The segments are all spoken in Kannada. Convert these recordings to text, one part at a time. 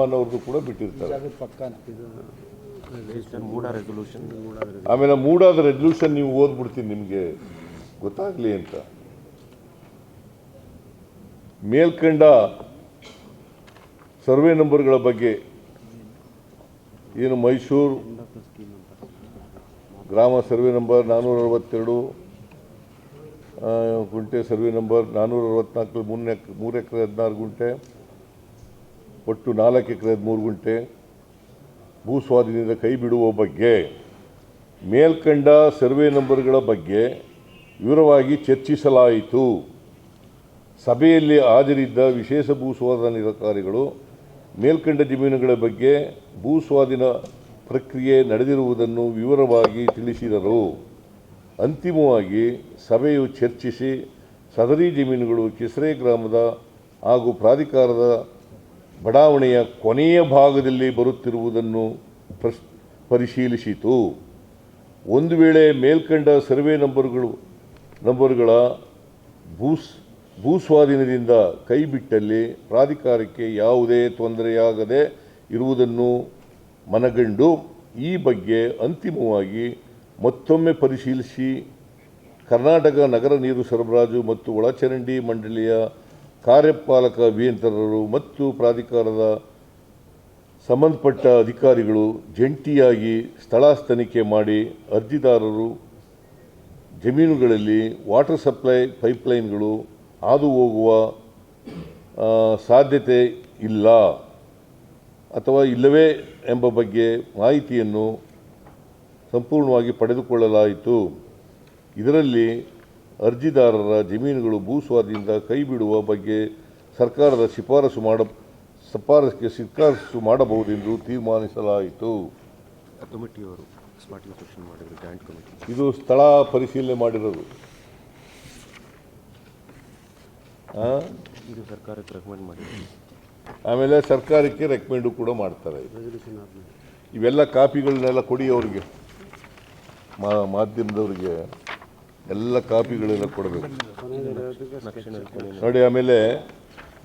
ಅವ್ರದ್ದು ಕೂಡ ಬಿಟ್ಟಿರ್ತಾರೆ. ಅದು ಪಕ್ಕನ. ಇದು ಮೂಡ ರೆಸೊಲ್ಯೂಷನ್ ಆಮೇಲೆ ಮೂಡಾದ ರೆಸಲ್ಯೂಷನ್ ನೀವು ಓದ್ಬಿಡ್ತೀನಿ ನಿಮಗೆ. ಗೊತ್ತಾಗ್ಲಿ ಅಂತ. ಮೇಲ್ಕಂಡ ಸರ್ವೆ ನಂಬರ್ಗಳ ಬಗ್ಗೆ ಏನು ಮೈಸೂರು ಗ್ರಾಮ ಸರ್ವೆ ನಂಬರ್ ನಾನ್ನೂರ ಅರವತ್ತೆರಡು ಗುಂಟೆ ಸರ್ವೆ ನಂಬರ್ ನಾನ್ನೂರ ಅರವತ್ನಾಲ್ಕು ಮೂರನೇ ಎಕ್ ಮೂರು ಎಕರೆ ಹದಿನಾರು ಗುಂಟೆ. ಒಟ್ಟು ನಾಲ್ಕು ಎಕರೆ ಹದಿಮೂರು ಗುಂಟೆ ಭೂ ಸ್ವಾಧೀನದ ಕೈ ಬಿಡುವ ಬಗ್ಗೆ, ಮೇಲ್ಕಂಡ ಸರ್ವೆ ನಂಬರ್ಗಳ ಬಗ್ಗೆ ವಿವರವಾಗಿ ಚರ್ಚಿಸಲಾಯಿತು. ಸಭೆಯಲ್ಲಿ ಹಾಜರಿದ್ದ ವಿಶೇಷ ಭೂ ಸ್ವಾಧೀನಾಧಿಕಾರಿಗಳು ಮೇಲ್ಕಂಡ ಜಮೀನುಗಳ ಬಗ್ಗೆ ಭೂ ಸ್ವಾಧೀನ ಪ್ರಕ್ರಿಯೆ ನಡೆದಿರುವುದನ್ನು ವಿವರವಾಗಿ ತಿಳಿಸಿದರು. ಅಂತಿಮವಾಗಿ ಸಭೆಯು ಚರ್ಚಿಸಿ ಸದರಿ ಜಮೀನುಗಳು ಕಿಸರೆ ಗ್ರಾಮದ ಹಾಗೂ ಪ್ರಾಧಿಕಾರದ ಬಡಾವಣೆಯ ಕೊನೆಯ ಭಾಗದಲ್ಲಿ ಬರುತ್ತಿರುವುದನ್ನು ಪ್ರಶ್, ಪರಿಶೀಲಿಸಿತು. ಒಂದು ವೇಳೆ ಮೇಲ್ಕಂಡ ಸರ್ವೆ ನಂಬರ್ಗಳು, ನಂಬರ್ಗಳ ಭೂಸ್, ಭೂಸ್ವಾಧೀನದಿಂದ ಕೈಬಿಟ್ಟಲ್ಲಿ ಪ್ರಾಧಿಕಾರಕ್ಕೆ ಯಾವುದೇ ತೊಂದರೆಯಾಗದೆ ಇರುವುದನ್ನು ಮನಗಂಡು ಈ ಬಗ್ಗೆ ಅಂತಿಮವಾಗಿ ಮತ್ತೊಮ್ಮೆ ಪರಿಶೀಲಿಸಿ ಕರ್ನಾಟಕ ನಗರ ನೀರು ಸರಬರಾಜು ಮತ್ತು ಒಳಚರಂಡಿ ಮಂಡಳಿಯ ಕಾರ್ಯಪಾಲಕ ಅಭಿಯಂತರರು ಮತ್ತು ಪ್ರಾಧಿಕಾರದ ಸಂಬಂಧಪಟ್ಟ ಅಧಿಕಾರಿಗಳು ಜಂಟಿಯಾಗಿ ಸ್ಥಳ ತನಿಖೆ ಮಾಡಿ ಅರ್ಜಿದಾರರು ಜಮೀನುಗಳಲ್ಲಿ ವಾಟರ್ ಸಪ್ಲೈ ಪೈಪ್ಲೈನ್ಗಳು ಹಾದು ಹೋಗುವ ಸಾಧ್ಯತೆ ಇಲ್ಲ ಅಥವಾ ಇಲ್ಲವೇ ಎಂಬ ಬಗ್ಗೆ ಮಾಹಿತಿಯನ್ನು ಸಂಪೂರ್ಣವಾಗಿ ಪಡೆದುಕೊಳ್ಳಲಾಯಿತು. ಇದರಲ್ಲಿ ಅರ್ಜಿದಾರರ ಜಮೀನುಗಳು ಭೂಸ್ವಾಧೀನದ ಕೈಬಿಡುವ ಕೈ ಬಿಡುವ ಬಗ್ಗೆ ಸರ್ಕಾರದ ಶಿಫಾರಸು ಮಾಡ ಶಿಫಾರಸಿಗೆ ಶಿಫಾರಸು ಮಾಡಬಹುದೆಂದು ತೀರ್ಮಾನಿಸಲಾಯಿತು. ಕಮಿಟಿಯವರು ಸ್ಮಾರ್ಟ್ ಇನ್ಸ್ಪೆಕ್ಷನ್ ಮಾಡಿದ್ರು ಜಾಯಿಂಟ್ ಕಮಿಟಿ. ಇದು ಸ್ಥಳ ಪರಿಶೀಲನೆ ಮಾಡಿರೋದು? ಇದು ಸರ್ಕಾರಕ್ಕೆ ರೆಕಮೆಂಡ್ ಮಾಡಿದ್ರು. ಆಮೇಲೆ ಸರ್ಕಾರಕ್ಕೆ ರೆಕಮೆಂಡು ಕೂಡ ಮಾಡ್ತಾರೆ. ಇವೆಲ್ಲ ಕಾಪಿಗಳನ್ನೆಲ್ಲ ಕೊಡಿ ಅವರಿಗೆ. ಮಾಧ್ಯಮದವ್ರಿಗೆ. ಎಲ್ಲ ಕಾಪಿಗಳೆಲ್ಲ ಕೊಡಬೇಕು. ನೋಡಿ, ಆಮೇಲೆ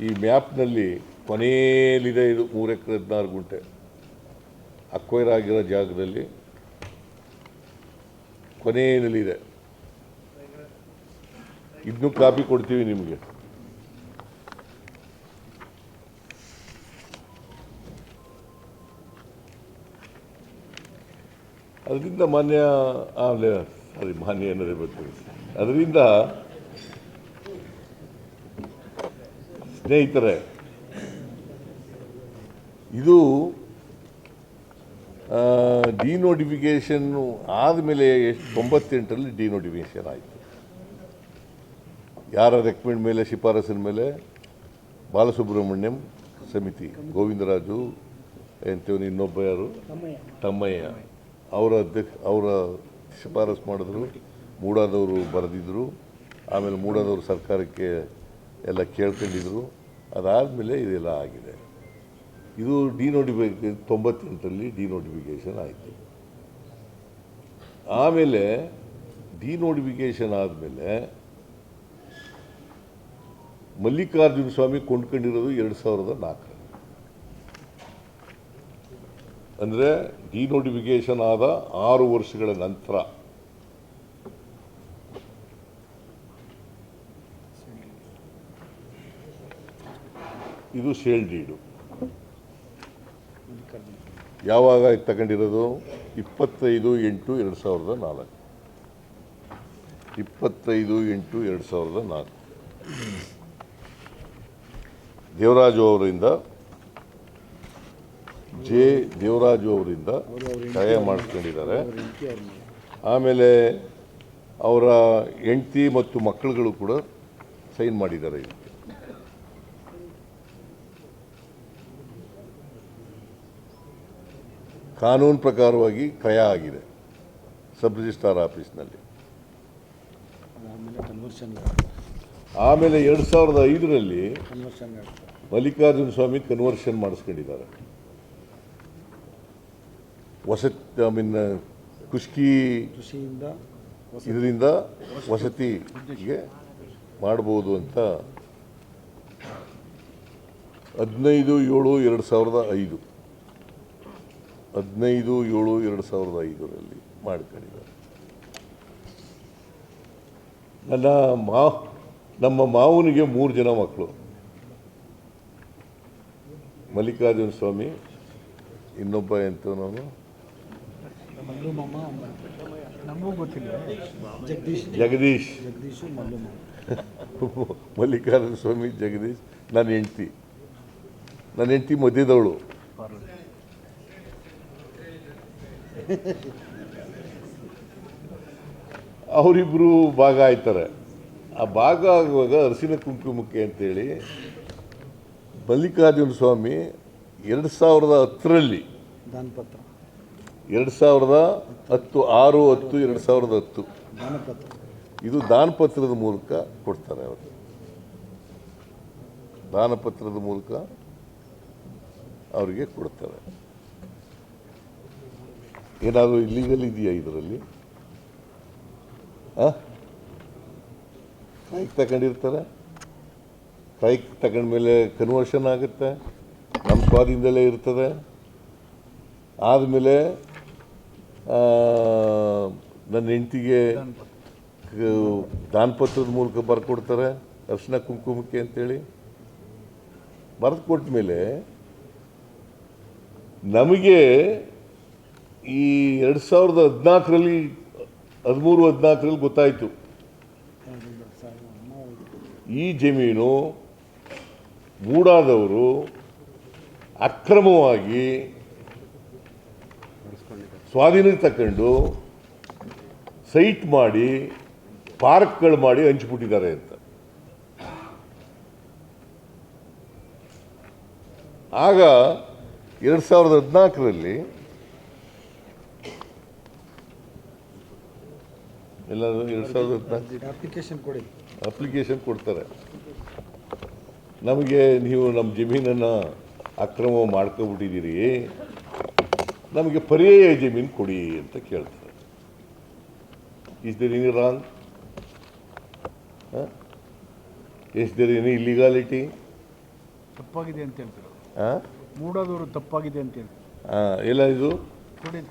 ಈ ಮ್ಯಾಪ್ನಲ್ಲಿ ಕೊನೆಯಲ್ಲಿದೆ ಇದು ಮೂರು ಎಕರೆ ಹದಿನಾರು ಗುಂಟೆ. ಅಕ್ವೈರ್ ಆಗಿರೋ ಜಾಗದಲ್ಲಿ ಕೊನೆಯಲ್ಲಿದೆ. ಇದನ್ನು ಕಾಪಿ ಕೊಡ್ತೀವಿ ನಿಮಗೆ. ಅದರಿಂದ ಮಾನ್ಯ ಆಮೇಲೆ ಮಾನ್ಯ ಅನ್ನೋದೇ ಬರ್ತದೆ. ಅದರಿಂದ ಸ್ನೇಹಿತರೆ ಇದು ಡಿನೋಟಿಫಿಕೇಷನ್ನು ಆದಮೇಲೆ ಎಷ್ಟು ತೊಂಬತ್ತೆಂಟರಲ್ಲಿ ಡಿನೋಟಿಫಿಕೇಷನ್ ಆಯಿತು. ಯಾರ ರೆಕಮೆಂಡ್ ಮೇಲೆ ಶಿಫಾರಸಿನ ಮೇಲೆ? ಬಾಲಸುಬ್ರಹ್ಮಣ್ಯಂ ಸಮಿತಿ ಗೋವಿಂದರಾಜು ಎಂತವನು ಇನ್ನೊಬ್ಬ ಯಾರು? ತಮ್ಮಯ್ಯ. ಅವರ ಅಧ್ಯಕ್ಷ ಅವರ ಶಿಫಾರಸು ಮಾಡಿದ್ರು, ಮೂಡಾದವರು ಬರೆದಿದ್ದರು ಆಮೇಲೆ ಮೂಡಾದವರು ಸರ್ಕಾರಕ್ಕೆ ಎಲ್ಲ ಕೇಳ್ಕೊಂಡಿದ್ರು. ಅದಾದಮೇಲೆ ಇದೆಲ್ಲ ಆಗಿದೆ. ಇದು ಡಿನೋಟಿಫಿಕೇ, ತೊಂಬತ್ತೆಂಟರಲ್ಲಿ ಡಿನೋಟಿಫಿಕೇಷನ್ ಆಯಿತು. ಆಮೇಲೆ ಡಿನೋಟಿಫಿಕೇಷನ್ ಆದಮೇಲೆ ಮಲ್ಲಿಕಾರ್ಜುನ ಸ್ವಾಮಿ ಕೊಂಡ್ಕೊಂಡಿರೋದು ಎರಡು ಸಾವಿರದ ನಾಲ್ಕರಲ್ಲಿ ಅಂದರೆ ಡಿನೋಟಿಫಿಕೇಷನ್ ಆದ ಆರು ವರ್ಷಗಳ ನಂತರ. ಇದು ಸೇಲ್ ಡೀಡು. ಯಾವಾಗ ತಗೊಂಡಿರೋದು? ಇಪ್ಪತ್ತೈದು ಎಂಟು ಎರಡು ಸಾವಿರದ ನಾಲ್ಕು. ಇಪ್ಪತ್ತೈದು ಎಂಟು ಎರಡು ಸಾವಿರದ ನಾಲ್ಕು. ದೇವರಾಜು ಅವರಿಂದ ಜೆ ದೇವರಾಜು ಅವರಿಂದ ಸಹಾಯ ಮಾಡಿಸ್ಕೊಂಡಿದ್ದಾರೆ. ಆಮೇಲೆ ಅವರ ಹೆಂಡತಿ ಮತ್ತು ಮಕ್ಕಳುಗಳು ಕೂಡ ಸೈನ್ ಮಾಡಿದ್ದಾರೆ ಇದಕ್ಕೆ. ಕಾನೂನು ಪ್ರಕಾರವಾಗಿ ಕ್ರಯ ಆಗಿದೆ ಸಬ್ ರಿಜಿಸ್ಟ್ರಾರ್ ಆಫೀಸ್ನಲ್ಲಿ. ಆಮೇಲೆ ಎರಡು ಸಾವಿರದ ಐದರಲ್ಲಿ ಮಲ್ಲಿಕಾರ್ಜುನ ಸ್ವಾಮಿ ಕನ್ವರ್ಷನ್ ಮಾಡಿಸ್ಕೊಂಡಿದ್ದಾರೆ. ವಸತಿ ಐ ಮೀನ್ ಖುಷ್ಕಿ ಇದರಿಂದ ವಸತಿಗೆ ಮಾಡ್ಬೋದು ಅಂತ ಹದಿನೈದು ಏಳು ಎರಡು ಸಾವಿರದ ಐದು. ಹದಿನೈದು ಏಳು ಎರಡು ಸಾವಿರದ ಐದರಲ್ಲಿ ಮಾಡ್ಕೊಂಡಿದ್ದಾರೆ. ನನ್ನ ಮಾ ನಮ್ಮ ಮಾವನಿಗೆ ಮೂರು ಜನ ಮಕ್ಕಳು. ಮಲ್ಲಿಕಾರ್ಜುನ ಸ್ವಾಮಿ ಇನ್ನೊಬ್ಬ ಎಂತವನವನು ನಮಗೂ ಗೊತ್ತಿಲ್ಲ. ಜಗದೀಶ್. ಜಗದೀಶ್. ಜಗದೀಶು ಮಲ್ಲು ಮಲ್ಲಿಕಾರ್ಜುನ ಸ್ವಾಮಿ ಜಗದೀಶ್. ನನ್ನ ಹೆಂಡ್ತಿ. ನನ್ನ ಹೆಂಡ್ತಿ ಮಧ್ಯದವಳು. ಅವರಿಬ್ಬರು ಭಾಗ ಆಯ್ತಾರೆ. ಆ ಭಾಗ ಆಗುವಾಗ ಅರಸಿನ ಕುಂಕುಮಕ್ಕೆ ಅಂತೇಳಿ ಮಲ್ಲಿಕಾರ್ಜುನ ಸ್ವಾಮಿ ಎರಡು ಸಾವಿರದ ಹತ್ತರಲ್ಲಿ ದಾನಪತ್ರ. ಎರಡು ಸಾವಿರದ ಹತ್ತು ಆರು ಹತ್ತು ಎರಡು ಸಾವಿರದ ಹತ್ತು. ಇದು ದಾನಪತ್ರದ ಮೂಲಕ ಕೊಡ್ತಾರೆ ಅವರು. ದಾನಪತ್ರದ ಮೂಲಕ ಅವರಿಗೆ ಕೊಡ್ತಾರೆ. ಏನಾದರೂ ಇಲ್ಲಿಗಲ್ ಇದೆಯಾ ಇದರಲ್ಲಿ? ಕಾಯ್ಕ್ ತಗೊಂಡಿರ್ತಾರೆ. ಕಾಯ್ಕ್ ತಗೊಂಡ್ಮೇಲೆ ಕನ್ವರ್ಷನ್ ಆಗುತ್ತೆ. ನಮ್ಮ ಸ್ವಾಧೀನದಲ್ಲೇ ಇರ್ತದೆ. ಆದಮೇಲೆ ನನ್ನ ಹೆಂಡತಿಗೆ ದಾನ್ಪತ್ರದ ಮೂಲಕ ಬರ್ಕೊಡ್ತಾರೆ, ಅರ್ಶಿನ ಕುಂಕುಮಕ್ಕೆ ಅಂತೇಳಿ. ಬರೆದು ಕೊಟ್ಟ ಮೇಲೆ ನಮಗೆ ಈ ಎರಡು ಸಾವಿರದ ಹದಿನಾಲ್ಕರಲ್ಲಿ, ಹದಿಮೂರು, ಹದಿನಾಲ್ಕರಲ್ಲಿ ಗೊತ್ತಾಯಿತು. ಈ ಜಮೀನು ಮೂಡಾದವರು ಅಕ್ರಮವಾಗಿ ಸ್ವಾಧೀನಕ್ಕೆ ತಕೊಂಡು ಸೈಟ್ ಮಾಡಿ ಪಾರ್ಕ್ಗಳು ಮಾಡಿ ಹಂಚಿಬಿಟ್ಟಿದ್ದಾರೆ ಅಂತ. ಆಗ ಎರಡು ಸಾವಿರದ ಹದಿನಾಲ್ಕರಲ್ಲಿ ಎಲ್ಲರೂ ಎರಡು ಸಾವಿರದ ಹದಿನಾಲ್ಕು ಅಪ್ಲಿಕೇಶನ್ ಕೊಡಿ. ಅಪ್ಲಿಕೇಶನ್ ಕೊಡ್ತಾರೆ. ನಮಗೆ ನೀವು ನಮ್ಮ ಜಮೀನನ್ನು ಅಕ್ರಮ ಮಾಡ್ಕೊಬಿಟ್ಟಿದ್ದೀರಿ. ನಮಗೆ ಪರ್ಯಾಯ ಜಮೀನು ಕೊಡಿ ಅಂತ ಕೇಳ್ತಾರೆ. Is there any wrong is there any illegality ತಪ್ಪಾಗಿದೆ ಅಂತ ಹೇಳ್ತಾರೆ? ಮೂಡೋದವರು ತಪ್ಪಾಗಿದೆ ಅಂತ ಹೇಳ್ತಾರೆ? ಎಲ್ಲ ಇದು? ಕೊಡಿ.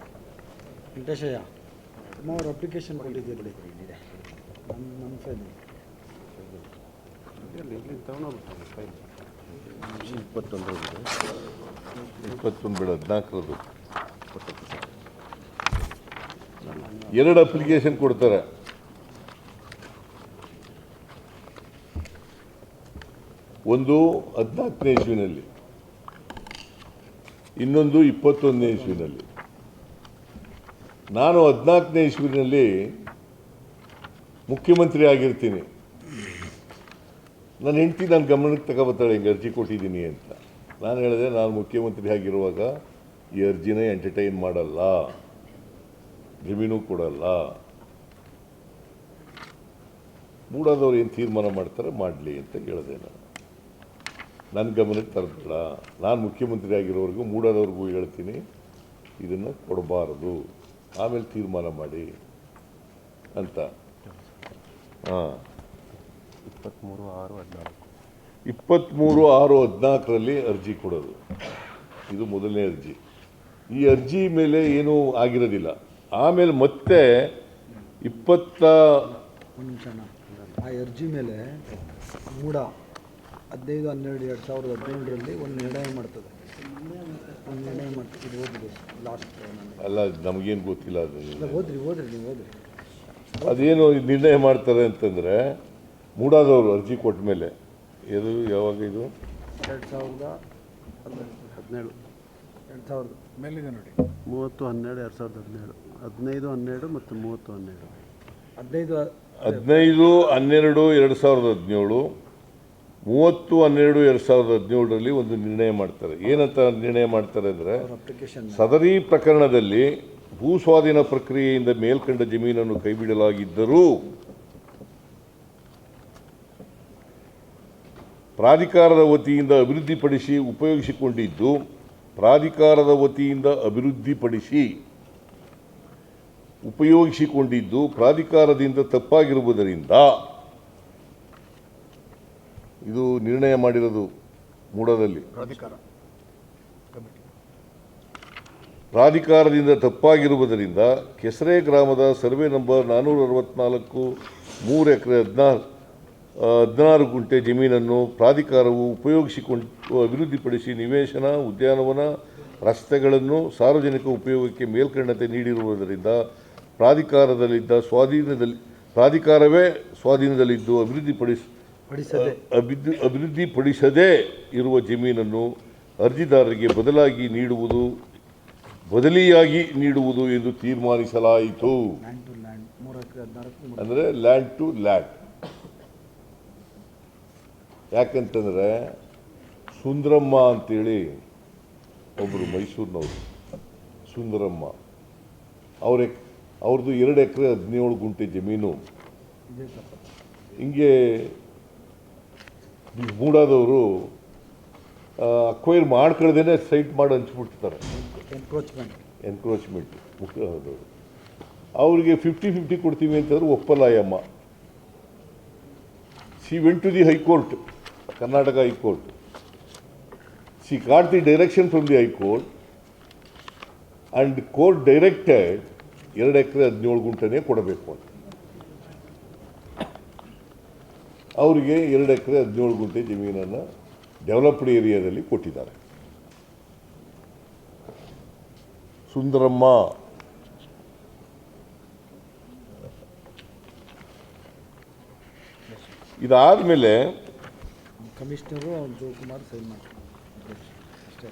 ವೆಂಕಟೇಶಯ್ಯ ನಮ್ಮ ಅವ್ರು ಅಪ್ಲಿಕೇಶನ್ ಕೊಟ್ಟಿದ್ದೀರಿ ನಮ್ಮ ನಮ್ಮ ಫೈಲ್ ಇಪ್ಪತ್ತೊಂದು ಇಪ್ಪತ್ತೊಂದು ಬೇಡ ಹದಿನಾಲ್ಕರದು. ಎರಡು ಅಪ್ಲಿಕೇಶನ್ ಕೊಡ್ತಾರೆ. ಒಂದು ಹದಿನಾಲ್ಕನೇ ಇಸ್ವಿನಲ್ಲಿ ಇನ್ನೊಂದು ಇಪ್ಪತ್ತೊಂದನೇ ಇಸ್ವಿನಲ್ಲಿ ನಾನು ಹದಿನಾಲ್ಕನೇ ಇಸ್ವಿನಲ್ಲಿ ಮುಖ್ಯಮಂತ್ರಿ ಆಗಿರ್ತೀನಿ. ನನ್ನ ಹೆಂಡತಿ ನನ್ನ ಗಮನಕ್ಕೆ ತಗೋಬತ್ತಾಳೆ ಹಿಂಗೆ ಅರ್ಜಿ ಕೊಟ್ಟಿದ್ದೀನಿ ಅಂತ. ನಾನು ಹೇಳಿದೆ, ನಾನು ಮುಖ್ಯಮಂತ್ರಿ ಆಗಿರುವಾಗ ಈ ಅರ್ಜಿನೇ ಎಂಟರ್ಟೈನ್ ಮಾಡಲ್ಲ. ಜಮೀನು ಕೊಡಲ್ಲ. ಮೂಡಾದವ್ರು ಏನು ತೀರ್ಮಾನ ಮಾಡ್ತಾರೆ ಮಾಡಲಿ ಅಂತ ಹೇಳಿದೆ ನಾನು. ನನ್ನ ಗಮನಕ್ಕೆ ತರಬೇಡ. ನಾನು ಮುಖ್ಯಮಂತ್ರಿ ಆಗಿರೋವರೆಗೂ ಮೂಡಾದವ್ರಿಗೂ ಹೇಳ್ತೀನಿ ಇದನ್ನು ಕೊಡಬಾರದು. ಆಮೇಲೆ ತೀರ್ಮಾನ ಮಾಡಿ ಅಂತ. ಹಾಂ. ಇಪ್ಪತ್ತ್ಮೂರು ಆರು ಹದಿನಾಲ್ಕು. ಇಪ್ಪತ್ತ್ಮೂರು ಆರು ಹದಿನಾಲ್ಕರಲ್ಲಿ ಅರ್ಜಿ ಕೊಡೋದು. ಇದು ಮೊದಲನೇ ಅರ್ಜಿ. ಈ ಅರ್ಜಿ ಮೇಲೆ ಏನೂ ಆಗಿರೋದಿಲ್ಲ. ಆಮೇಲೆ ಮತ್ತೆ ಇಪ್ಪತ್ತ ಒಂದು ನಿಮಿಷ ಆ ಅರ್ಜಿ ಮೇಲೆ ಮೂಡ ಹದಿನೈದು ಹನ್ನೆರಡು ಎರಡು ಸಾವಿರದ ಹದಿನೇಳರಲ್ಲಿ ಒಂದು ನಿರ್ಣಯ ಮಾಡ್ತದೆ. ಒಂದು ನಿರ್ಣಯ ಮಾಡ್ತದೆ. ಇದು ಓದಿದೆ ಲಾಸ್ಟ್ ಅಲ್ಲ ನಮಗೇನು ಗೊತ್ತಿಲ್ಲ ಅದು. ಹೋದ್ರಿ ಓದ್ರಿ ಓದ್ರಿ ನೀವು ಓದ್ರಿ. ಅದೇನು ನಿರ್ಣಯ ಮಾಡ್ತಾರೆ ಅಂತಂದರೆ ಮೂಡಾದವರು ಅರ್ಜಿ ಕೊಟ್ಟ ಮೇಲೆ. ಇದು ಯಾವಾಗ ಇದು? ಎರಡು ಸಾವಿರದ ಹದಿನೇಳು. ಎರಡು ಸಾವಿರದ ಮೇಲಿದೆ ನೋಡಿ. ಮೂವತ್ತು ಹನ್ನೆರಡು ಎರಡು ಸಾವಿರದ ಹದಿನೇಳು. ಹದಿನೈದು ಹನ್ನೆರಡು ಮತ್ತು ಮೂವತ್ತು ಹನ್ನೆರಡು. ಹದಿನೈದು ಹದಿನೈದು ಹನ್ನೆರಡು ಎರಡು ಸಾವಿರದ ಹದಿನೇಳು ಮೂವತ್ತು ಹನ್ನೆರಡು ಎರಡು ಸಾವಿರದ ಹದಿನೇಳರಲ್ಲಿ ಒಂದು ನಿರ್ಣಯ ಮಾಡ್ತಾರೆ. ಏನಂತ ನಿರ್ಣಯ ಮಾಡ್ತಾರೆ ಅಂದರೆ ಸದರಿ ಪ್ರಕರಣದಲ್ಲಿ ಭೂ ಸ್ವಾಧೀನ ಪ್ರಕ್ರಿಯೆಯಿಂದ ಮೇಲ್ಕಂಡ ಜಮೀನನ್ನು ಕೈಬಿಡಲಾಗಿದ್ದರೂ ಪ್ರಾಧಿಕಾರದ ವತಿಯಿಂದ ಅಭಿವೃದ್ಧಿಪಡಿಸಿ ಉಪಯೋಗಿಸಿಕೊಂಡಿದ್ದು ಪ್ರಾಧಿಕಾರದ ವತಿಯಿಂದ ಅಭಿವೃದ್ಧಿಪಡಿಸಿ ಉಪಯೋಗಿಸಿಕೊಂಡಿದ್ದು ಪ್ರಾಧಿಕಾರದಿಂದ ತಪ್ಪಾಗಿರುವುದರಿಂದ ಇದು ನಿರ್ಣಯ ಮಾಡಿರೋದು ಮೂಡದಲ್ಲಿ ಪ್ರಾಧಿಕಾರದಿಂದ ತಪ್ಪಾಗಿರುವುದರಿಂದ ಕೆಸರೆ ಗ್ರಾಮದ ಸರ್ವೆ ನಂಬರ್ ನಾನ್ನೂರ ಅರವತ್ನಾಲ್ಕು ಮೂರು ಎಕರೆ ಹದಿನಾರು ಹದಿನಾರು ಗುಂಟೆ ಜಮೀನನ್ನು ಪ್ರಾಧಿಕಾರವು ಉಪಯೋಗಿಸಿಕೊಂಡು ಅಭಿವೃದ್ಧಿಪಡಿಸಿ ನಿವೇಶನ ಉದ್ಯಾನವನ ರಸ್ತೆಗಳನ್ನು ಸಾರ್ವಜನಿಕ ಉಪಯೋಗಕ್ಕೆ ಮೇಲ್ಕಂಡತೆ ನೀಡಿರುವುದರಿಂದ ಪ್ರಾಧಿಕಾರದಲ್ಲಿದ್ದ ಸ್ವಾಧೀನದಲ್ಲಿ ಪ್ರಾಧಿಕಾರವೇ ಸ್ವಾಧೀನದಲ್ಲಿದ್ದು ಅಭಿವೃದ್ಧಿಪಡಿಸ ಪಡಿಸದೆ. ಅಭಿವೃದ್ಧಿ ಅಭಿವೃದ್ಧಿಪಡಿಸದೇ ಇರುವ ಜಮೀನನ್ನು ಅರ್ಜಿದಾರರಿಗೆ ಬದಲಾಗಿ ನೀಡುವುದು ಬದಲಿಯಾಗಿ ನೀಡುವುದು ಎಂದು ತೀರ್ಮಾನಿಸಲಾಯಿತು. ಅಂದರೆ ಲ್ಯಾಂಡ್ ಟು ಲ್ಯಾಂಡ್ ಯಾಕಂತಂದರೆ ಸುಂದರಮ್ಮ ಅಂತೇಳಿ ಒಬ್ಬರು ಮೈಸೂರಿನವರು. ಸುಂದರಮ್ಮ. ಅವ್ರ ಅವ್ರದ್ದು ಎರಡು ಎಕರೆ ಹದಿನೇಳು ಗುಂಟೆ ಜಮೀನು. ಹಿಂಗೆ ಮೂಡಾದವರು ಅಕ್ವೈರ್ ಮಾಡ್ಕೊಳ್ದೇನೆ ಸೈಟ್ ಮಾಡಿ ಹಂಚ್ಬಿಡ್ತಾರೆ ಎನ್ಕ್ರೋಚ್ಮೆಂಟ್ ಎನ್ಕ್ರೋಚ್ಮೆಂಟ್ ಮುಖ್ಯವಾದವರು ಅವರಿಗೆ ಫಿಫ್ಟಿ ಫಿಫ್ಟಿ ಕೊಡ್ತೀವಿ ಅಂತಂದ್ರೆ ಒಪ್ಪಲ್ಲ Ayyamma she went to the high court. Karnataka high court. She got the direction from the high court and court directed ಎರಡು ಎಕರೆ ಹದಿನೇಳು ಗುಂಟೆನೇ ಕೊಡಬೇಕು ಅಂತ. ಅವರಿಗೆ ಎರಡು ಎಕರೆ ಹದಿನೇಳು ಗುಂಟೆ ಜಮೀನನ್ನು ಡೆವಲಪ್ಡ್ ಏರಿಯಾದಲ್ಲಿ ಕೊಟ್ಟಿದ್ದಾರೆ. ಸುಂದರಮ್ಮ. ಇದಾದಮೇಲೆ ಕಮಿಷನರು ಅವ್ನು ಜೋಕುಮಾರ್ ಸೈನ್ ಮಾಡ್ತಾರೆ. ಅಷ್ಟೇ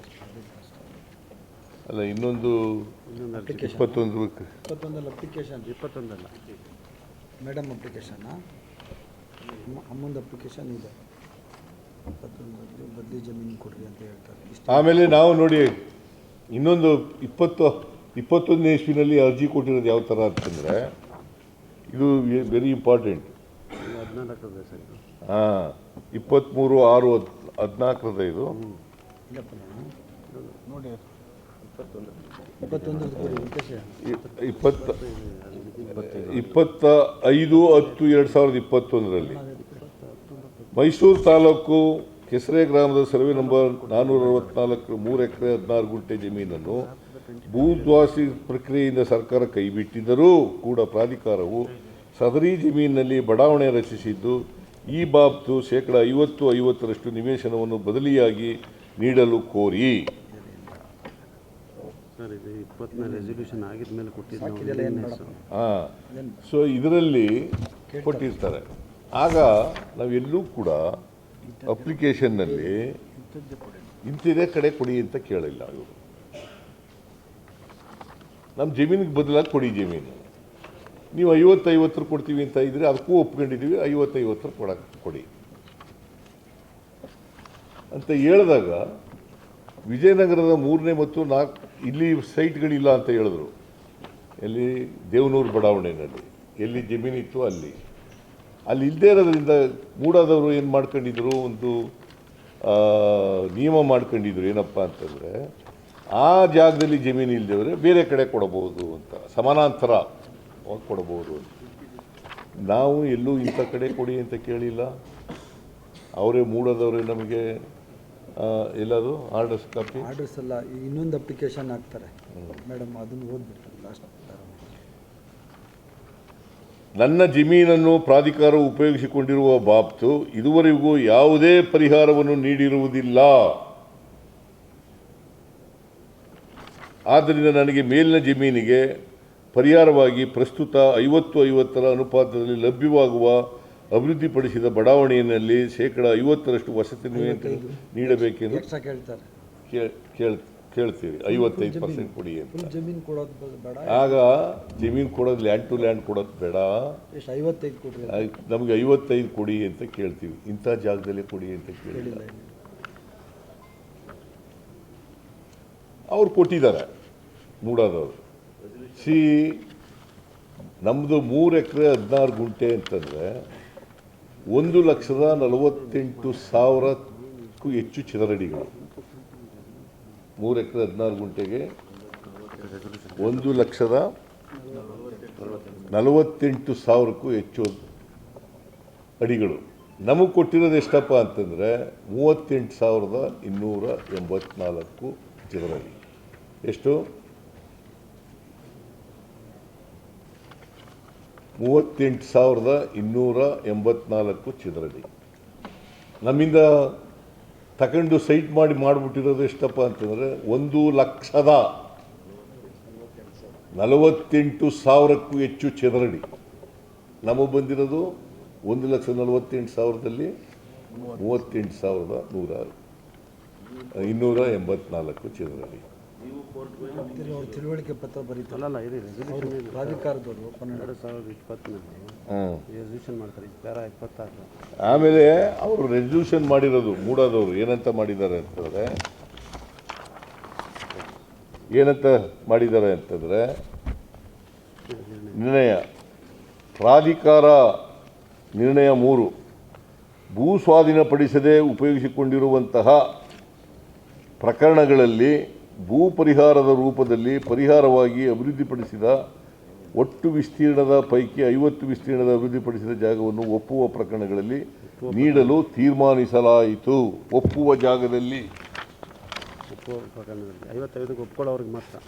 ಅಲ್ಲ ಇನ್ನೊಂದು. ಇಪ್ಪತ್ತೊಂದು ಇಪ್ಪತ್ತೊಂದಲ್ಲ ಅಪ್ಲಿಕೇಶನ್ ಇಪ್ಪತ್ತೊಂದಲ್ಲ. ಮೇಡಮ್ ಅಪ್ಲಿಕೇಶನ್ನ ಅಮ್ಮಂದು ಅಪ್ಲಿಕೇಶನ್ ಇದೆ. ಇಪ್ಪತ್ತೊಂದರಲ್ಲಿ ಬದ್ಲಿ ಜಮೀನು ಕೊಡ್ರಿ ಅಂತ ಹೇಳ್ತಾರೆ. ಇಷ್ಟು ಆಮೇಲೆ ನಾವು ನೋಡಿ ಇನ್ನೊಂದು ಇಪ್ಪತ್ತು ಇಪ್ಪತ್ತೊಂದನೇ ಇಸ್ವಿನಲ್ಲಿ ಅರ್ಜಿ ಕೊಟ್ಟಿರೋದು ಯಾವ ಥರ ಅಂತಂದರೆ ಇದು ವೆರಿ ಇಂಪಾರ್ಟೆಂಟ್ ಹದಿನಾಲ್ಕು ಸರ್ ಇದು. ಹಾಂ ಇಪ್ಪತ್ತ್ಮೂರು ಆರು ಹದ್ ಹದಿನಾಲ್ಕರದ ಇದು. ಇಪ್ಪತ್ತ ಇಪ್ಪತ್ತ ಐದು ಹತ್ತು ಎರಡು ಸಾವಿರದ ಇಪ್ಪತ್ತೊಂದರಲ್ಲಿ. ಮೈಸೂರು ತಾಲೂಕು ಕೆಸರೆ ಗ್ರಾಮದ ಸರ್ವೆ ನಂಬರ್ ನಾನ್ನೂರ ಅರವತ್ನಾಲ್ಕು ಮೂರು ಎಕರೆ ಹದಿನಾರು ಗುಂಟೆ ಜಮೀನನ್ನು ಭೂದ್ವಾಸಿ ಪ್ರಕ್ರಿಯೆಯಿಂದ ಸರ್ಕಾರ ಕೈಬಿಟ್ಟಿದ್ದರೂ ಕೂಡ ಪ್ರಾಧಿಕಾರವು ಸದರಿ ಜಮೀನಿನಲ್ಲಿ ಬಡಾವಣೆ ರಚಿಸಿದ್ದು ಈ ಬಾಬ್ತು ಶೇಕಡ ಐವತ್ತು ಐವತ್ತರಷ್ಟು ನಿವೇಶನವನ್ನು ಬದಲಿಯಾಗಿ ನೀಡಲು ಕೋರಿ. ಹಾಂ. ಸೊ ಇದರಲ್ಲಿ ಕೊಟ್ಟಿರ್ತಾರೆ. ಆಗ ನಾವೆಲ್ಲೂ ಕೂಡ ಅಪ್ಲಿಕೇಶನ್ನಲ್ಲಿ ಇಂತಿದೇ ಕಡೆ ಕೊಡಿ ಅಂತ ಕೇಳಿಲ್ಲ ಇವರು. ನಮ್ಮ ಜಮೀನಿಗೆ ಬದಲಾಗಿ ಕೊಡಿ ಜಮೀನು. ನೀವು ಐವತ್ತು ಕೊಡ್ತೀವಿ ಅಂತ ಇದ್ರೆ ಅದಕ್ಕೂ ಒಪ್ಕೊಂಡಿದ್ದೀವಿ ಐವತ್ತು ಐವತ್ತರ ಕೊಡಕ್ಕೆ ಕೊಡಿ. ಅಂತ ಹೇಳಿದಾಗ ವಿಜಯನಗರದ ಮೂರನೇ ಮತ್ತು ನಾಲ್ಕು ಇಲ್ಲಿ ಸೈಟ್ಗಳಿಲ್ಲ ಅಂತ ಹೇಳಿದ್ರು. ಎಲ್ಲಿ ದೇವನೂರು ಬಡಾವಣೆಯಲ್ಲಿ, ಎಲ್ಲಿ ಜಮೀನಿತ್ತು ಅಲ್ಲಿ. ಅಲ್ಲಿ ಇಲ್ಲದೇ ಇರೋದ್ರಿಂದ ಮೂಡಾದವರು ಏನು ಮಾಡ್ಕೊಂಡಿದ್ರು? ಒಂದು ನಿಯಮ ಮಾಡ್ಕೊಂಡಿದ್ರು ಏನಪ್ಪ ಅಂತಂದರೆ, ಆ ಜಾಗದಲ್ಲಿ ಜಮೀನು ಇಲ್ಲದವ್ರೆ ಬೇರೆ ಕಡೆ ಕೊಡಬಹುದು ಅಂತ, ಸಮಾನಾಂತರ. ಕೊಡಬಹುದು ಅಂತ ನಾವು ಎಲ್ಲೂ ಇಂಥ ಕಡೆ ಕೊಡಿ ಅಂತ ಕೇಳಿಲ್ಲ. ಅವರೇ ಮೂಡೋದವರೇ ನಮಗೆ ಎಲ್ಲರೂ ಎಲ್ಲದು ಆರ್ಡರ್ಸ್ ಕಾಪಿ ಆರ್ಡರ್ಸ್ ಅಲ್ಲ ಇನ್ನೊಂದು ಅಪ್ಲಿಕೇಶನ್ ಹಾಕ್ತಾರೆ. ಮೇಡಮ್ ಅದನ್ನು ಓದ್ಬಿಡ್ತಾರೆ ಲಾಸ್ಟ್ ನನ್ನ ಜಮೀನನ್ನು ಪ್ರಾಧಿಕಾರ ಉಪಯೋಗಿಸಿಕೊಂಡಿರುವ ಬಾಬ್ತು ಇದುವರೆಗೂ ಯಾವುದೇ ಪರಿಹಾರವನ್ನು ನೀಡಿರುವುದಿಲ್ಲ. ಆದ್ದರಿಂದ ನನಗೆ ಮೇಲಿನ ಜಮೀನಿಗೆ ಪರಿಹಾರವಾಗಿ ಪ್ರಸ್ತುತ ಐವತ್ತು ಐವತ್ತರ ಅನುಪಾತದಲ್ಲಿ ಲಭ್ಯವಾಗುವ ಅಭಿವೃದ್ಧಿಪಡಿಸಿದ ಬಡಾವಣೆಯಲ್ಲಿ ಶೇಕಡ ಐವತ್ತರಷ್ಟು ವಸತಿ ನೀಡಬೇಕೆಂದು ಕೇಳ್ತಾರೆ? ಕೇಳ್ ಕೇಳ್ ಕೇಳ್ತೀವಿ. ಐವತ್ತೈದು ಪರ್ಸೆಂಟ್ ಕೊಡಿ ಅಂತ. ಜಮೀನು ಕೊಡೋದು ಬೇಡ ಆಗ ಜಮೀನು ಕೊಡೋದು ಲ್ಯಾಂಡ್ ಟು ಲ್ಯಾಂಡ್ ಕೊಡೋದು ಬೇಡ. ಎಷ್ಟು ಐವತ್ತೈದು ಅಂತ? ನಮಗೆ ಐವತ್ತೈದು ಕೊಡಿ ಅಂತ ಕೇಳ್ತೀವಿ. ಇಂಥ ಜಾಗದಲ್ಲಿ ಕೊಡಿ ಅಂತ ಕೇಳಿಲ್ಲ. ಅವ್ರು ಕೊಟ್ಟಿದ್ದಾರೆ. ಮೂಡಾದವರು. ಸಿ ನಮ್ಮದು ಮೂರು ಎಕರೆ ಹದಿನಾರು ಗುಂಟೆ ಅಂತಂದರೆ ಒಂದು ಲಕ್ಷದ ನಲವತ್ತೆಂಟು ಸಾವಿರಕ್ಕೂ ಹೆಚ್ಚು ಚದರಡಿಗಳು ಮೂರು ಎಕರೆ ಹದಿನಾರು ಗುಂಟೆಗೆ ಒಂದು ಲಕ್ಷದ ನಲವತ್ತೆಂಟು ಸಾವಿರಕ್ಕೂ ಹೆಚ್ಚು ಅಡಿಗಳು. ನಮಗೆ ಕೊಟ್ಟಿರೋದು ಎಷ್ಟಪ್ಪ ಅಂತಂದರೆ ಮೂವತ್ತೆಂಟು ಸಾವಿರದ ಇನ್ನೂರ ಎಂಬತ್ನಾಲ್ಕು ಚದರಡಿ ಎಷ್ಟು? ಮೂವತ್ತೆಂಟು ಸಾವಿರದ ಇನ್ನೂರ ಎಂಬತ್ನಾಲ್ಕು ಚದರಡಿ. ನಮ್ಮಿಂದ ತಗೊಂಡು ಸೈಟ್ ಮಾಡಿ ಮಾಡಿಬಿಟ್ಟಿರೋದು ಎಷ್ಟಪ್ಪ ಅಂತಂದರೆ ಒಂದು ಲಕ್ಷದ ನಲವತ್ತೆಂಟು ಸಾವಿರಕ್ಕೂ ಹೆಚ್ಚು ಚದರಡಿ. ನಮಗೆ ಬಂದಿರೋದು ಒಂದು ಲಕ್ಷ ನಲವತ್ತೆಂಟು ಸಾವಿರದಲ್ಲಿ ಮೂವತ್ತೆಂಟು ಸಾವಿರದ ನೂರ ಇನ್ನೂರ ಎಂಬತ್ನಾಲ್ಕು ಚದರಡಿ. ಅವ್ರು ತಿಳುವಳಿಕೆ ಪತ್ರ ಬರೀತಲ್ಲ ಇದೆ ಪ್ರಾಧಿಕಾರದವರು ಪನ್ನೆರಡು ಸಾವಿರದ ಇಪ್ಪತ್ತನಲ್ಲಿ ಹ್ಞೂ ರೆಸಲ್ಯೂಷನ್ ಮಾಡ್ತಾರೆ. ಪ್ಯಾರ ಇಪ್ಪತ್ತಾರು. ಆಮೇಲೆ ಅವರು ರೆಸಲ್ಯೂಷನ್ ಮಾಡಿರೋದು ಮೂಡಾದವರು ಏನಂತ ಮಾಡಿದ್ದಾರೆ ಅಂತಂದರೆ ಏನಂತ ಮಾಡಿದ್ದಾರೆ ಅಂತಂದರೆ ನಿರ್ಣಯ. ಪ್ರಾಧಿಕಾರ ನಿರ್ಣಯ ಮೂರು ಭೂ ಸ್ವಾಧೀನಪಡಿಸದೆ ಉಪಯೋಗಿಸಿಕೊಂಡಿರುವಂತಹ ಪ್ರಕರಣಗಳಲ್ಲಿ ಭೂ ಪರಿಹಾರದ ರೂಪದಲ್ಲಿ ಪರಿಹಾರವಾಗಿ ಅಭಿವೃದ್ಧಿಪಡಿಸಿದ ಒಟ್ಟು ವಿಸ್ತೀರ್ಣದ ಪೈಕಿ ಐವತ್ತು ವಿಸ್ತೀರ್ಣದ ಅಭಿವೃದ್ಧಿಪಡಿಸಿದ ಜಾಗವನ್ನು ಒಪ್ಪುವ ಪ್ರಕರಣಗಳಲ್ಲಿ ನೀಡಲು ತೀರ್ಮಾನಿಸಲಾಯಿತು. ಒಪ್ಪುವ ಜಾಗದಲ್ಲಿ ಒಪ್ಕೊಳ್ಳೋರಿಗೆ ಮಾತ್ರ.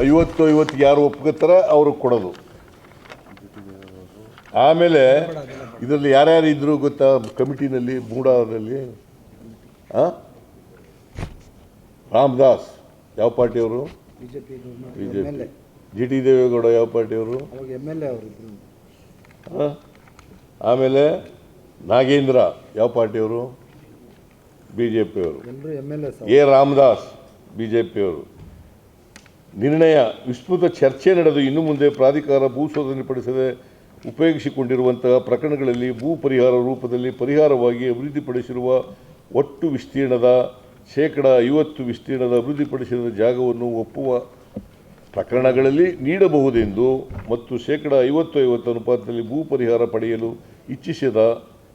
ಐವತ್ತು ಐವತ್ತು ಯಾರು ಒಪ್ಕೋತಾರೆ ಅವ್ರಿಗೆ ಕೊಡೋದು. ಆಮೇಲೆ ಇದರಲ್ಲಿ ಯಾರ್ಯಾರು ಇದ್ರು ಗೊತ್ತಾ? ಕಮಿಟಿನಲ್ಲಿ ಮೂಡಾದಲ್ಲಿ ಆ? ರಾಮದಾಸ್ ಯಾವ ಪಾರ್ಟಿಯವರು B J P J T Devegowda ಯಾವ ಪಾರ್ಟಿಯವರು? ಆಮೇಲೆ ನಾಗೇಂದ್ರ ಯಾವ ಪಾರ್ಟಿಯವರು ಬಿ ಜೆ ಪಿಯವರು ಎ ರಾಮದಾಸ್ ಬಿ ಜೆ ಪಿಯವರು ನಿರ್ಣಯ ವಿಸ್ತೃತ ಚರ್ಚೆ ನಡೆದು ಇನ್ನು ಮುಂದೆ ಪ್ರಾಧಿಕಾರ ಭೂ ಶೋಧನೆಪಡಿಸದೆ ಉಪಯೋಗಿಸಿಕೊಂಡಿರುವಂತಹ ಪ್ರಕರಣಗಳಲ್ಲಿ ಭೂ ಪರಿಹಾರ ರೂಪದಲ್ಲಿ ಪರಿಹಾರವಾಗಿ ಅಭಿವೃದ್ಧಿಪಡಿಸಿರುವ ಒಟ್ಟು ವಿಸ್ತೀರ್ಣದ ಶೇಕಡ ಐವತ್ತು ವಿಸ್ತೀರ್ಣದ ಅಭಿವೃದ್ಧಿಪಡಿಸಿದ ಜಾಗವನ್ನು ಒಪ್ಪುವ ಪ್ರಕರಣಗಳಲ್ಲಿ ನೀಡಬಹುದೆಂದು ಮತ್ತು ಶೇಕಡ ಐವತ್ತು ಐವತ್ತು ಅನುಪಾತದಲ್ಲಿ ಭೂ ಪರಿಹಾರ ಪಡೆಯಲು ಇಚ್ಛಿಸದ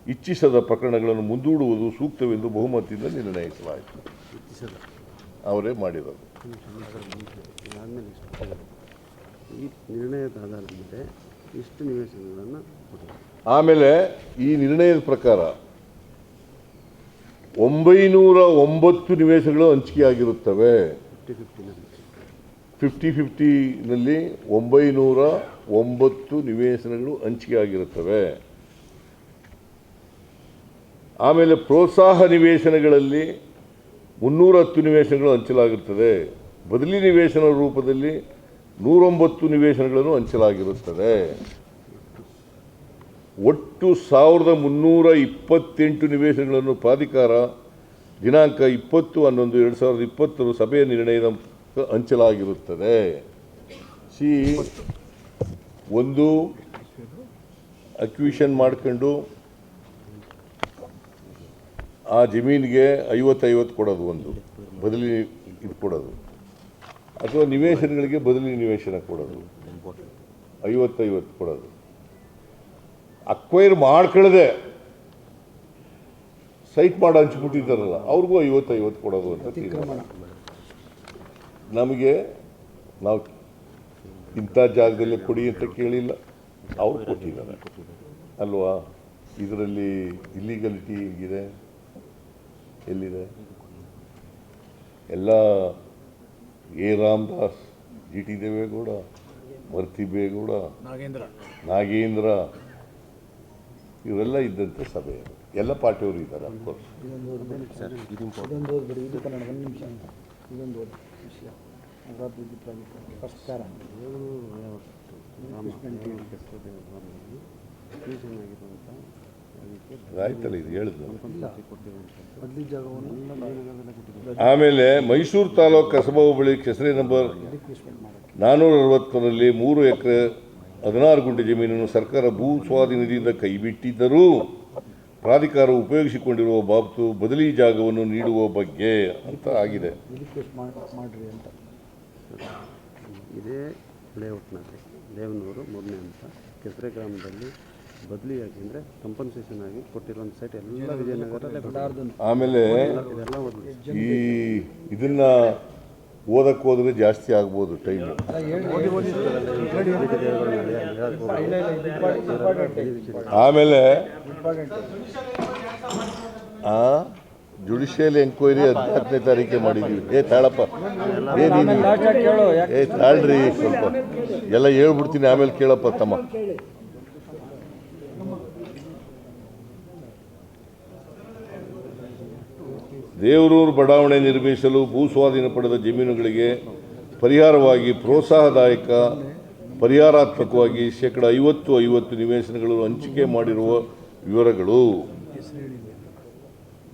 ಇಚ್ಛಿಸದ ಪ್ರಕರಣಗಳನ್ನು ಮುಂದೂಡುವುದು ಸೂಕ್ತವೆಂದು ಬಹುಮತದಿಂದ ನಿರ್ಣಯಿಸಲಾಯಿತು. ಅವರೇ ಮಾಡಿದರು. ಈ ನಿರ್ಣಯದ ಆಧಾರದ ಮೇಲೆ ಇಷ್ಟು ನಿವೇಶನಗಳನ್ನು ಆಮೇಲೆ ಈ ನಿರ್ಣಯದ ಪ್ರಕಾರ ಒಂಬೈನೂರ ಒಂಬತ್ತು ನಿವೇಶಗಳು ಹಂಚಿಕೆಯಾಗಿರುತ್ತವೆ. ಫಿಫ್ಟಿ ಫಿಫ್ಟಿನಲ್ಲಿ ಫಿಫ್ಟಿ ಫಿಫ್ಟಿನಲ್ಲಿ ಒಂಬೈನೂರ ಒಂಬತ್ತು ನಿವೇಶನಗಳು ಹಂಚಿಕೆಯಾಗಿರುತ್ತವೆ. ಆಮೇಲೆ ಪ್ರೋತ್ಸಾಹ ನಿವೇಶನಗಳಲ್ಲಿ ಮುನ್ನೂರ ಹತ್ತು ನಿವೇಶನಗಳು ಹಂಚಲಾಗಿರುತ್ತದೆ ಬದಲಿ ನಿವೇಶನ ರೂಪದಲ್ಲಿ ನೂರೊಂಬತ್ತು ನಿವೇಶನಗಳನ್ನು ಹಂಚಲಾಗಿರುತ್ತದೆ. ಒಟ್ಟು ಸಾವಿರದ ಮುನ್ನೂರ ಇಪ್ಪತ್ತೆಂಟು ನಿವೇಶನಗಳನ್ನು ಪ್ರಾಧಿಕಾರ ದಿನಾಂಕ ಇಪ್ಪತ್ತು ಹನ್ನೊಂದು ಎರಡು ಸಾವಿರದ ಇಪ್ಪತ್ತರ ಸಭೆಯ ನಿರ್ಣಯದ ಹಂಚಲಾಗಿರುತ್ತದೆ ಸಿ, ಒಂದು, ಅಕ್ವಿಷನ್ ಮಾಡ್ಕೊಂಡು ಆ ಜಮೀನಿಗೆ ಐವತ್ತೈವತ್ತು ಕೊಡೋದು ಒಂದು, ಬದಲಿ ಇದು ಕೊಡೋದು. ಅಥವಾ ನಿವೇಶನಗಳಿಗೆ ಬದಲಿ ನಿವೇಶನ ಕೊಡೋದು. ಐವತ್ತೈವತ್ತು ಕೊಡೋದು. ಅಕ್ವೈರ್ ಮಾಡ್ಕೊಳ್ಳದೆ ಸೈಟ್ ಮಾಡಿ ಹಂಚ್ಬಿಟ್ಟಿದ್ದಾರಲ್ಲ ಅವ್ರಿಗೂ ಐವತ್ತೈವತ್ತು ಕೊಡೋದು ಅಂತ ನಮಗೆ ನಾವು ಇಂಥ ಜಾಗದಲ್ಲಿ ಕೊಡಿ ಅಂತ ಕೇಳಿಲ್ಲ ಅವ್ರು ಕೊಟ್ಟಿದ್ದಾರೆ. ಅಲ್ವಾ? ಇದರಲ್ಲಿ ಇಲ್ಲಿಗಲಿಟಿ ಹೇಗಿದೆ? ಎಲ್ಲಿದೆ? ಎಲ್ಲ A Ramadas G T Devegowda ಮರ್ತಿ ಬೇಗೌಡ Nagendra. Nagendra. ಇವರೆಲ್ಲ ಇದ್ದಂಥ ಸಭೆ. ಎಲ್ಲ ಪಾರ್ಟಿಯವರು ಇದ್ದಾರೆ ಅಫ್ಕೋರ್ಸ್ ವಿಷಯ ಆಯ್ತಲ್ಲ ಇದು ಹೇಳಿದ್ರು ಆಮೇಲೆ ಮೈಸೂರು ತಾಲೂಕು ಕಸಬಾ ಹೋಬಳಿ ಕೆಸರಿ ನಂಬರ್ ನಾನೂರ ಅರವತ್ತರಲ್ಲಿ ಮೂರು ಎಕರೆ ಹದಿನಾರು ಗುಂಟೆ ಜಮೀನನ್ನು ಸರ್ಕಾರ ಭೂ ಸ್ವಾಧೀನದಿಂದ ಕೈಬಿಟ್ಟಿದ್ದರೂ ಪ್ರಾಧಿಕಾರ ಉಪಯೋಗಿಸಿಕೊಂಡಿರುವ ಬಾಬತು ಬದಲಿ ಜಾಗವನ್ನು ನೀಡುವ ಬಗ್ಗೆ ಅಂತ ಆಗಿದೆ. ಮಾಡಿರಿ ಅಂತ. ಇದೇ ಲೇಔಟ್ನಲ್ಲಿ ದೇವನೂರು ಮೂರನೇ ಅಂತ. ಕೆಸರೆ ಗ್ರಾಮದಲ್ಲಿ ಬದಲಿಯಾಗಿ ಅಂದರೆ ಕಂಪನ್ಸೇಷನ್ ಆಗಿ ಕೊಟ್ಟಿರುವಂಥ ಸೈಟ್ ಎಲ್ಲ ವಿಜಯನಗರ ಆಮೇಲೆ ಈ ಇದನ್ನ ಓದಕ್ಕೆ ಹೋದ್ರೆ ಜಾಸ್ತಿ ಆಗ್ಬೋದು ಟೈಮು ಆಮೇಲೆ ಜುಡಿಷಿಯಲ್ ಎಂಕ್ವೈರಿ ಹದಿನಾಲ್ಕನೇ ತಾರೀಕೆ ಮಾಡಿದ್ದೀವಿ ಏ ತಾಳಪ್ಪ. ಏ ನೀನು. ಏ ತಾಳ್ರಿ ಸ್ವಲ್ಪ. ಎಲ್ಲ ಹೇಳ್ಬಿಡ್ತೀನಿ ಆಮೇಲೆ ಕೇಳಪ್ಪ ತಮ್ಮ. ದೇವರೂರು ಬಡಾವಣೆ ನಿರ್ಮಿಸಲು ಭೂ ಸ್ವಾಧೀನ ಪಡೆದ ಜಮೀನುಗಳಿಗೆ ಪರಿಹಾರವಾಗಿ ಪ್ರೋತ್ಸಾಹದಾಯಕ, ಪರಿಹಾರಾತ್ಮಕವಾಗಿ ಶೇಕಡ ಐವತ್ತು ಐವತ್ತು ನಿವೇಶನಗಳು ಹಂಚಿಕೆ ಮಾಡಿರುವ ವಿವರಗಳು.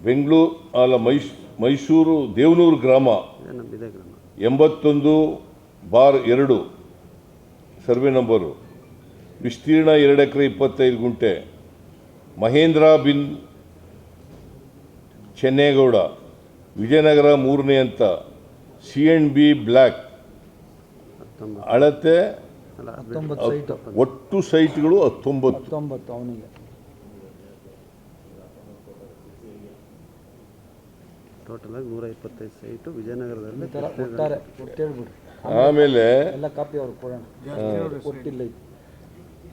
ಬೆಂಗಳೂರು ಅಲ್ಲ ಮೈಸ್, ಮೈಸೂರು ದೇವನೂರು ಗ್ರಾಮ ಎಂಬತ್ತೊಂದು ಬಾರ್ ಎರಡು, ಸರ್ವೆ ನಂಬರು. ವಿಸ್ತೀರ್ಣ ಎರಡು ಎಕರೆ ಇಪ್ಪತ್ತೈದು ಗುಂಟೆ. ಮಹೇಂದ್ರ ಬಿನ್ ಚೆನ್ನೇಗೌಡ ವಿಜಯನಗರ ಮೂರನೇ ಅಂತ. ಸಿ ಎನ್ ಬಿ ಬ್ಲ್ಯಾಕ್ ಅಳತೆ ಒಟ್ಟು ಸೈಟ್ಗಳು ಹತ್ತೊಂಬತ್ತು. ಹತ್ತೊಂಬತ್ತು ಅವನಿಗೆ. ಟೋಟಲ್ ಆಗಿ ನೂರ ಇಪ್ಪತ್ತೈದು ಸೈಟು ವಿಜಯನಗರದಲ್ಲಿ ಆಮೇಲೆ ಎಲ್ಲ ಕಾಪಿ ಅವ್ರಿಗೆ ಕೊಡೋಣ. ಕೊಟ್ಟಿಲ್ಲ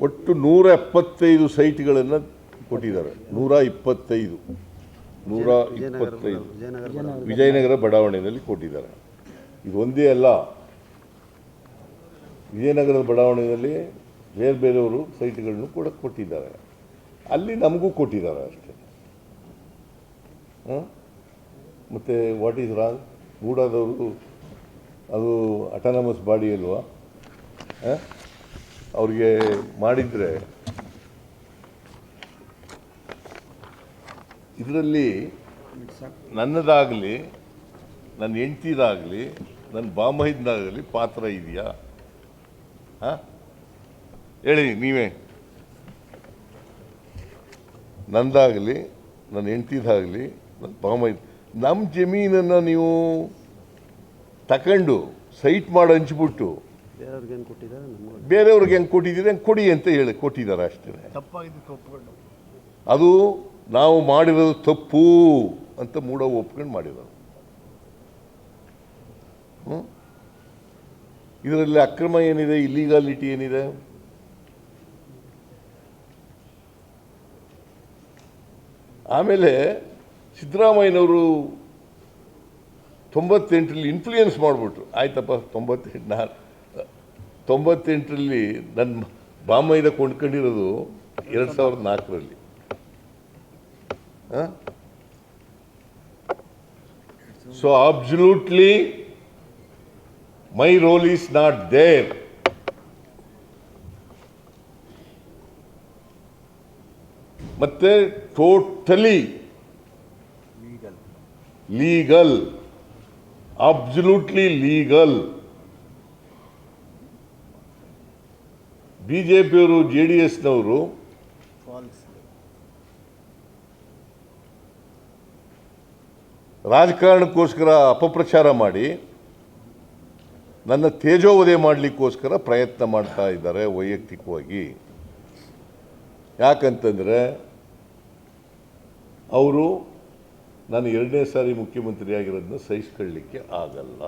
ಒಟ್ಟು ನೂರ ಎಪ್ಪತ್ತೈದು ಸೈಟ್ಗಳನ್ನು ಕೊಟ್ಟಿದ್ದಾರೆ. ನೂರ ಇಪ್ಪತ್ತೈದು ನೂರ ಇಪ್ಪತ್ತೈದು. ವಿಜಯನಗರ ಬಡಾವಣೆಯಲ್ಲಿ ಕೊಟ್ಟಿದ್ದಾರೆ. ಇದು ಒಂದೇ ಅಲ್ಲ. ವಿಜಯನಗರದ ಬಡಾವಣೆಯಲ್ಲಿ ಬೇರೆ ಬೇರೆಯವರು ಸೈಟ್ಗಳನ್ನು ಕೂಡ ಕೊಟ್ಟಿದ್ದಾರೆ. ಅಲ್ಲಿ ನಮಗೂ ಕೊಟ್ಟಿದ್ದಾರೆ ಅಷ್ಟೇ. ಹಾಂ ಮತ್ತು ವಾಟ್ ಈಸ್ ರಾಂಗ್ ಗೂಡಾದವರು ಅದು ಅಟಾನಮಸ್ ಬಾಡಿ ಅಲ್ವಾ? ಹಾಂ? ಅವ್ರಿಗೆ ಮಾಡಿದರೆ ಇದರಲ್ಲಿ ನನ್ನದಾಗಲಿ ನನ್ನ ಹೆಂಡ್ತಿದಾಗಲಿ ನನ್ನ ಬಾಮೈದನಾಗಲಿ ಪಾತ್ರ ಇದೆಯಾ? ಹಾಂ? ಹೇಳಿ ನೀವೇ. ನಂದಾಗಲಿ ನನ್ನ ಹೆಂಡ್ತಿದಾಗಲಿ ನನ್ನ ಬಾಮೈದ್ ನಮ್ಮ ಜಮೀನನ್ನು ನೀವು ತಗೊಂಡು ಸೈಟ್ ಮಾಡಿ ಹಂಚ್ಬಿಟ್ಟು ಬೇರೆಯವ್ರಿಗೆ ಹೆಂಗೆ ಕೊಟ್ಟಿದ್ದಾರೆ ಹೆಂಗೆ ಕೊಟ್ಟಿದ್ದೀರಿ ಹೆಂಗೆ ಕೊಡಿ ಅಂತ ಹೇಳಿ ಕೊಟ್ಟಿದ್ದಾರೆ ಅಷ್ಟೇ. ಅದು ನಾವು ಮಾಡಿರೋದು ತಪ್ಪು ಅಂತ ಮೂಡ ಒಪ್ಕೊಂಡು ಮಾಡಿರೋದು? ಇದರಲ್ಲಿ ಅಕ್ರಮ ಏನಿದೆ ಇಲ್ಲಿಗಾಲಿಟಿ ಏನಿದೆ? ಆಮೇಲೆ ಸಿದ್ದರಾಮಯ್ಯನವರು ತೊಂಬತ್ತೆಂಟರಲ್ಲಿ ಇನ್ಫ್ಲೂಯೆನ್ಸ್ ಮಾಡಿಬಿಟ್ರು. ಆಯ್ತಪ್ಪ, ತೊಂಬತ್ತೆಂಟು ನಾನು ತೊಂಬತ್ತೆಂಟರಲ್ಲಿ ನನ್ನ ಬಾಮೈದ ಕೊಂಡ್ಕೊಂಡಿರೋದು ಎರಡು ಸಾವಿರದ ನಾಲ್ಕರಲ್ಲಿ. so absolutely my role is not there ಮತ್ತೆ totally legal legal absolutely legal ಬಿಜೆಪಿಯವರು ಜೆ ಡಿ ಎಸ್ನವರು ರಾಜಕಾರಣಕ್ಕೋಸ್ಕರ ಅಪಪ್ರಚಾರ ಮಾಡಿ, ನನ್ನ ತೇಜೋವಧೆ ಮಾಡಲಿಕ್ಕೋಸ್ಕರ ಪ್ರಯತ್ನ ಮಾಡ್ತಾ ಇದ್ದಾರೆ ವೈಯಕ್ತಿಕವಾಗಿ. ಯಾಕಂತಂದರೆ, ಅವರು ನಾನು ಎರಡನೇ ಸಾರಿ ಮುಖ್ಯಮಂತ್ರಿ ಆಗಿರೋದನ್ನ ಸಹಿಸ್ಕೊಳ್ಳಿಕ್ಕೆ ಆಗಲ್ಲ.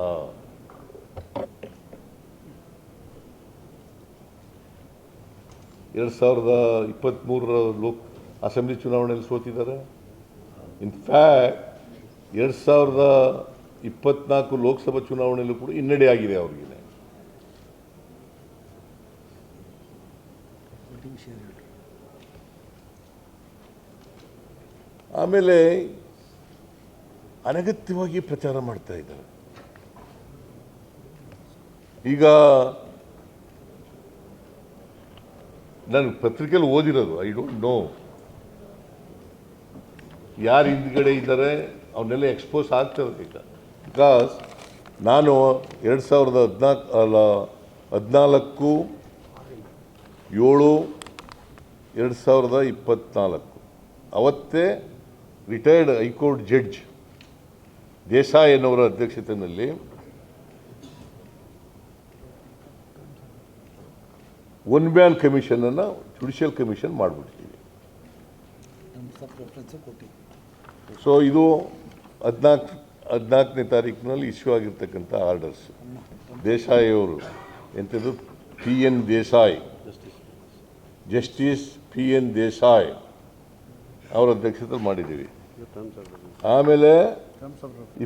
ಎರಡು ಸಾವಿರದ ಇಪ್ಪತ್ತ್ಮೂರರ ಲೋಕ್, ಅಸೆಂಬ್ಲಿ ಚುನಾವಣೆಯಲ್ಲಿ ಸೋತಿದ್ದಾರೆ. ಇನ್ಫ್ಯಾಕ್ಟ್ ಎರಡು ಸಾವಿರದ ಇಪ್ಪತ್ನಾಲ್ಕು ಲೋಕಸಭಾ ಚುನಾವಣೆಯಲ್ಲೂ ಕೂಡ ಹಿನ್ನಡೆ ಆಗಿದೆ ಅವ್ರಿಗೆ ಆಮೇಲೆ ಅನಗತ್ಯವಾಗಿ ಪ್ರಚಾರ ಮಾಡ್ತಾ ಇದ್ದಾರೆ. ಈಗ ನಾನು ಪತ್ರಿಕೆಯಲ್ಲಿ ಓದಿರೋದು ಐ ಡೋಂಟ್ ನೋ ಯಾರು ಹಿಂದ್ಗಡೆ ಇದ್ದಾರೆ? ಅವನ್ನೆಲ್ಲ ಎಕ್ಸ್ಪೋಸ್ ಆಗ್ತದೆ ಈಗ. ಬಿಕಾಸ್ ನಾನು ಎರಡು ಸಾವಿರದ ಹದಿನಾಲ್ಕು ಅಲ್ಲ ಹದಿನಾಲ್ಕು ಏಳು ಎರಡು ಸಾವಿರದ ಇಪ್ಪತ್ತ್ನಾಲ್ಕು ಅವತ್ತೇ retired high court judge Desai ಎನ್ನುವರ ಅಧ್ಯಕ್ಷತೆಯಲ್ಲಿ ಒನ್ ಬ್ಯಾನ್ ಕಮಿಷನನ್ನು ಜುಡಿಷಿಯಲ್ ಕಮಿಷನ್ ಮಾಡಿಬಿಟ್ಟಿದ್ದೀವಿ ಸೊ ಇದು ಹದಿನಾಲ್ಕು, ಹದಿನಾಲ್ಕನೇ ತಾರೀಕಿನಲ್ಲಿ ಇಶ್ಯೂ ಆಗಿರ್ತಕ್ಕಂಥ ಆರ್ಡರ್ಸ್ ದೇಸಾಯಿ ಅವರು ಎಂಥದ್ದು? P N Desai justice P N Desai ಅವರ ಅಧ್ಯಕ್ಷತೆ ಮಾಡಿದ್ದೀವಿ. ಆಮೇಲೆ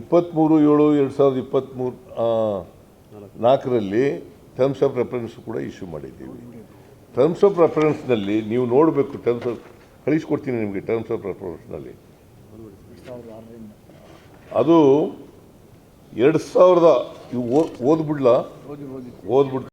ಇಪ್ಪತ್ತ್ಮೂರು ಏಳು, ಎರಡು ಸಾವಿರದ ಇಪ್ಪತ್ತ್ಮೂರು ನಾಲ್ಕರಲ್ಲಿ ಟರ್ಮ್ಸ್ ಆಫ್ ರೆಫರೆನ್ಸ್ ಕೂಡ ಇಶ್ಯೂ ಮಾಡಿದ್ದೀವಿ. ಟರ್ಮ್ಸ್ ಆಫ್ ರೆಫರೆನ್ಸ್ನಲ್ಲಿ ನೀವು ನೋಡಬೇಕು ಟರ್ಮ್ಸ್ ಆಫ್ ಕಳಿಸ್ಕೊಡ್ತೀನಿ ನಿಮಗೆ ಟರ್ಮ್ಸ್ ಆಫ್ ರೆಫರೆನ್ಸ್ನಲ್ಲಿ ಅದು ಎರಡು ಸಾವಿರದ ಇವು ಓದ್ಬಿಡ್ಲಾ? ಓದ್ಬಿಡ್ತು